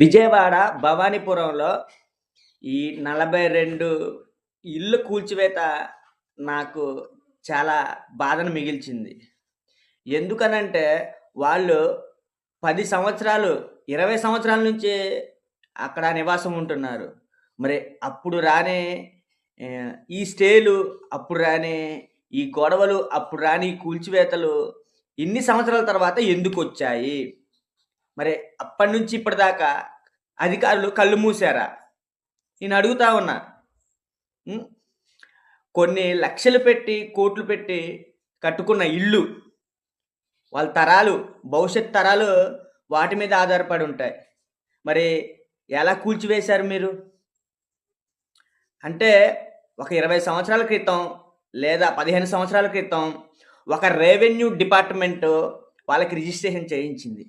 విజయవాడ భవానీపురంలో ఈ నలభై రెండు ఇల్లు కూల్చివేత నాకు చాలా బాధను మిగిల్చింది. ఎందుకనంటే వాళ్ళు పది సంవత్సరాలు ఇరవై సంవత్సరాల నుంచి అక్కడ నివాసం ఉంటున్నారు. మరి అప్పుడు రానే ఈ స్టేలు అప్పుడు రానే ఈ గొడవలు అప్పుడు రాని కూల్చివేతలు ఇన్ని సంవత్సరాల తర్వాత ఎందుకు వచ్చాయి? మరి అప్పటి నుంచి ఇప్పటిదాకా అధికారులు కళ్ళు మూసారా నేను అడుగుతా ఉన్నా. కొన్ని లక్షలు పెట్టి కోట్లు పెట్టి కట్టుకున్న ఇల్లు వాళ్ళ తరాలు భవిష్యత్ తరాలు వాటి మీద ఆధారపడి ఉంటాయి. మరి ఎలా కూల్చివేశారు మీరు? అంటే ఒక ఇరవై సంవత్సరాల క్రితం లేదా పదిహేను సంవత్సరాల క్రితం ఒక రెవెన్యూ డిపార్ట్మెంట్ వాళ్ళకి రిజిస్ట్రేషన్ చేయించింది.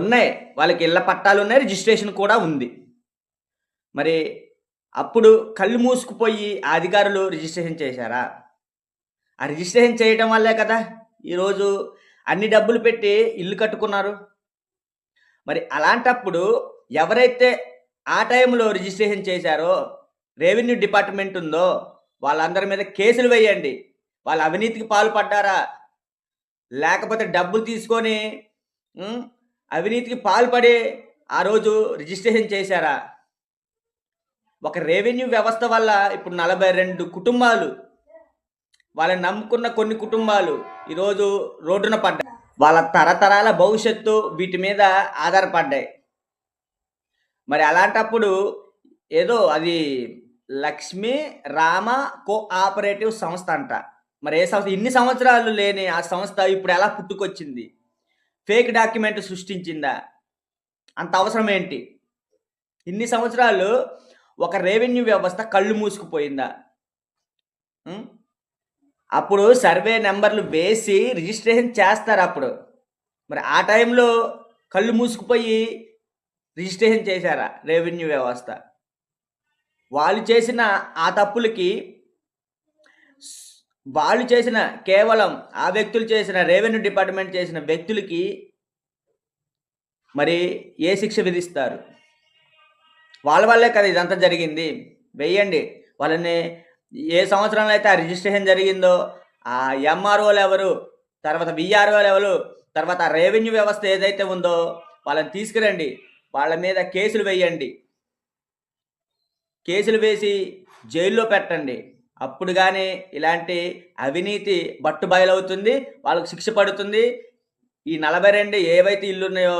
ఉన్నాయి. వాళ్ళకి ఇళ్ళ పట్టాలు ఉన్నాయి రిజిస్ట్రేషన్ కూడా ఉంది. మరి అప్పుడు కళ్ళు మూసుకుపోయి ఆ అధికారులు రిజిస్ట్రేషన్ చేశారా? ఆ రిజిస్ట్రేషన్ చేయటం వల్లే కదా ఈరోజు అన్ని డబ్బులు పెట్టి ఇల్లు కట్టుకున్నారు. మరి అలాంటప్పుడు ఎవరైతే ఆ టైంలో రిజిస్ట్రేషన్ చేశారో రెవెన్యూ డిపార్ట్మెంట్ ఉందో వాళ్ళందరి మీద కేసులు వేయండి. వాళ్ళ అవినీతికి పాల్పడ్డారా? లేకపోతే డబ్బులు తీసుకొని అవినీతికి పాల్పడి ఆ రోజు రిజిస్ట్రేషన్ చేశారా? ఒక రెవెన్యూ వ్యవస్థ వల్ల ఇప్పుడు నలభై రెండు కుటుంబాలు వాళ్ళని నమ్ముకున్న కొన్ని కుటుంబాలు ఈరోజు రోడ్డున పడ్డాయి. వాళ్ళ తరతరాల భవిష్యత్తు వీటి మీద ఆధారపడ్డాయి. మరి అలాంటప్పుడు ఏదో అది లక్ష్మీ రామ కోఆపరేటివ్ సంస్థ అంట. మరి ఏ సంస్థ? ఇన్ని సంవత్సరాలు లేని ఆ సంస్థ ఇప్పుడు ఎలా పుట్టుకొచ్చింది? ఫేక్ డాక్యుమెంట్ సృష్టించిందా? అంత అవసరం ఏంటి? ఇన్ని సంవత్సరాలు ఒక రెవెన్యూ వ్యవస్థ కళ్ళు మూసుకుపోయిందా? అప్పుడు సర్వే నెంబర్లు వేసి రిజిస్ట్రేషన్ చేస్తారు అప్పుడు. మరి ఆ టైంలో కళ్ళు మూసుకుపోయి రిజిస్ట్రేషన్ చేశారా రెవెన్యూ వ్యవస్థ? వాళ్ళు చేసిన ఆ తప్పులకి వాళ్ళు చేసిన కేవలం ఆ వ్యక్తులు చేసిన రెవెన్యూ డిపార్ట్మెంట్ చేసిన వ్యక్తులకి మరి ఏ శిక్ష విధిస్తారు? వాళ్ళ వల్లే కదా ఇదంతా జరిగింది. వెయ్యండి. వాళ్ళని ఏ సంవత్సరంలో అయితే ఆ రిజిస్ట్రేషన్ జరిగిందో ఆ ఎంఆర్ఓలు ఎవరు తర్వాత విఆర్ఓలు ఎవరు తర్వాత రెవెన్యూ వ్యవస్థ ఏదైతే ఉందో వాళ్ళని తీసుకురండి. వాళ్ళ మీద కేసులు వేయండి. కేసులు వేసి జైల్లో పెట్టండి. అప్పుడు కానీ ఇలాంటి అవినీతి బట్టు బయలవుతుంది వాళ్ళకు శిక్ష పడుతుంది. ఈ నలభై రెండు ఏవైతే ఇల్లు ఉన్నాయో